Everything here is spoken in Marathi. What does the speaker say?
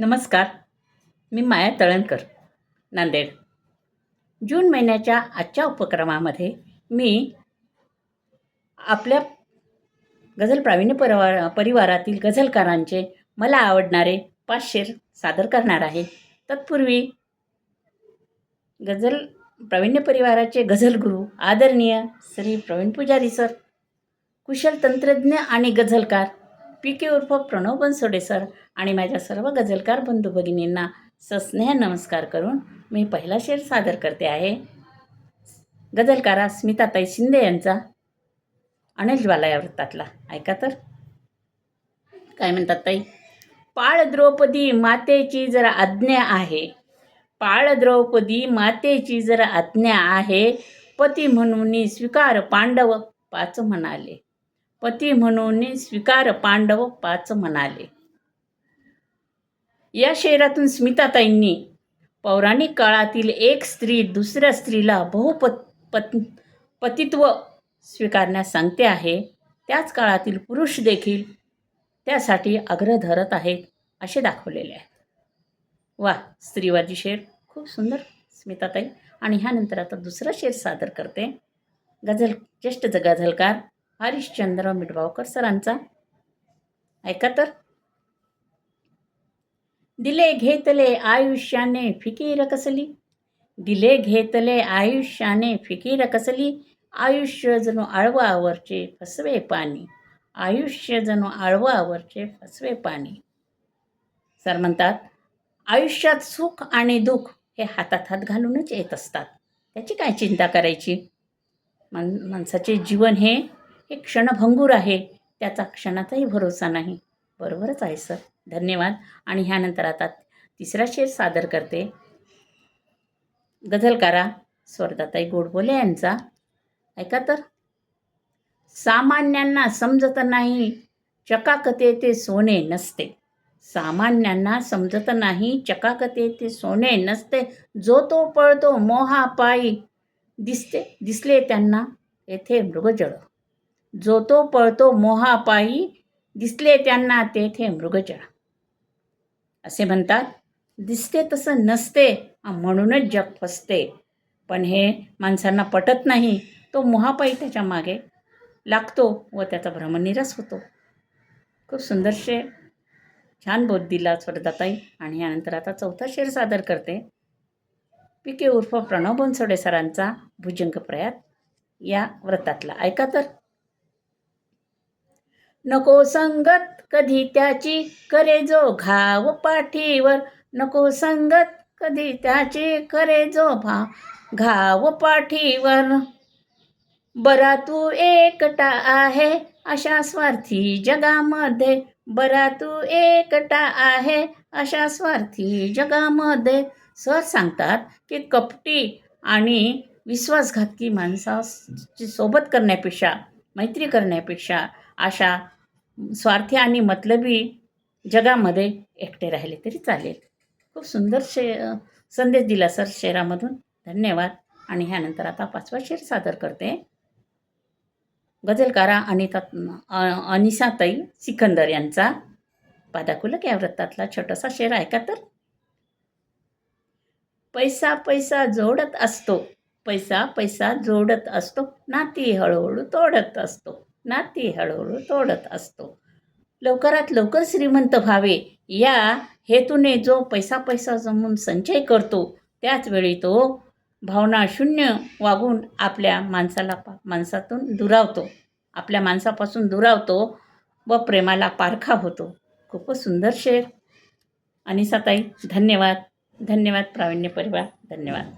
नमस्कार. मी माया तळणकर नांदेड. जून महिन्याच्या आजच्या उपक्रमामध्ये मी आपल्या गझल प्रावीण्य परिवार परिवारातील गझलकारांचे मला आवडणारे पाच शेर सादर करणार आहे. तत्पूर्वी गझल प्रावीण्य परिवाराचे गझलगुरू आदरणीय श्री प्रवीण पुजारी सर कुशल तंत्रज्ञ आणि गझलकार पी के उर्फ प्रणव बनसोडे सर आणि माझ्या सर्व गझलकार बंधू भगिनींना सस्नेह नमस्कार करून मी पहिला शेर सादर करते आहे. गझलकारा स्मिताताई शिंदे यांचा अनिलज्वाला या वृत्तातला. ऐका तर. काय म्हणतात ताई? पाळ द्रौपदी मातेची जरा आज्ञा आहे पाळ द्रौपदी मातेची जरा आज्ञा आहे पती म्हणून स्वीकार पांडव पाच म्हणाले. पती म्हणून स्वीकार पांडव पाच म्हणाले. या शेरातून स्मिताताईंनी पौराणिक काळातील एक स्त्री दुसऱ्या स्त्रीला बहुपत पत पतित्व स्वीकारण्यास सांगते आहे. त्याच काळातील पुरुष देखील त्यासाठी आग्रह धरत आहेत असे दाखवलेले आहेत वा स्त्रीवादी शेर. खूप सुंदर स्मिताताई. आणि ह्यानंतर आता दुसरा शेर सादर करते. गझल ज्येष्ठ गझलकार हरिश्चंद्र मिटवावकर सरांचा. ऐका तर. दिले घेतले आयुष्याने फिकीर कसली? दिले घेतले आयुष्याने फिकीर कसली? आयुष्य जणू आळवावरचे फसवे पाणी. आयुष्य जणू आळवावरचे फसवे पाणी. सर म्हणतात आयुष्यात सुख आणि दुःख हे हातात हात घालूनच येत असतात. त्याची काय चिंता करायची? मन माणसाचे जीवन हे हे क्षणभंगूर आहे त्याचा क्षणाचाही भरोसा नाही. बरोबरच आहे सर. धन्यवाद. आणि ह्यानंतर आता तिसरा शेर सादर करते. गझलकारा स्वर्धाताई गोडबोले यांचा. ऐका तर. सामान्यांना समजत नाही चकाकते ते सोने नसते. सामान्यांना समजत नाही चकाकते ते सोने नसते. जो तो पळतो मोहा पायी दिसते दिसले त्यांना येथे मृगजळ. जो तो पळतो मोहापायी दिसले त्यांना तेथे मृगजळ. असे म्हणतात दिसते तसं नसते म्हणूनच जग फसते. पण हे माणसांना पटत नाही तो मोहापायी त्याच्यामागे लागतो व त्याचा भ्रमनिरास होतो. खूप सुंदरशे छान बोध दिला स्वर्धाताई आणि यानंतर आता चौथा शेर सादर करते. पी के उर्फ प्रणव बनसोडे सरांचा भुजंग प्रयात या व्रतातला. ऐका तर. नको संगत कधी त्याची करे जो घाव पाठीवर. नको संगत कधी त्याची करे जो भा घाव पाठीवर. बरा तू एकटा आहे अशा स्वार्थी जगामध्ये. बरा तू एकटा आहे अशा स्वार्थी जगामध्ये. सर सांगतात की कपटी आणि विश्वासघातकी माणसाची सोबत करण्यापेक्षा मैत्री करण्यापेक्षा अशा स्वार्थी आणि मतलबी जगामध्ये एकटे राहिले तरी चालेल. खूप सुंदर शे संदेश दिला सर शेरामधून. धन्यवाद. आणि ह्यानंतर आता पाचवा शेर सादर करते. गझलकारा अनिता अनिसाताई सिकंदर यांचा. पादाकुलक या वृत्तातला छोटासा शेर ऐका तर? पैसा पैसा जोडत असतो. पैसा पैसा जोडत असतो. नाती हळूहळू तोडत असतो. नाती हळूहळू तोडत असतो. लवकरात लवकर श्रीमंत व्हावे. या हेतूने जो पैसा पैसा जमून संचय करतो त्याचवेळी तो भावना शून्य वागून आपल्या माणसाला पा माणसातून दुरावतो. आपल्या माणसापासून दुरावतो व प्रेमाला पारखा होतो. खूपच सुंदर शेर. अनिसाताई धन्यवाद. धन्यवाद प्रावीण्य परिवार. धन्यवाद.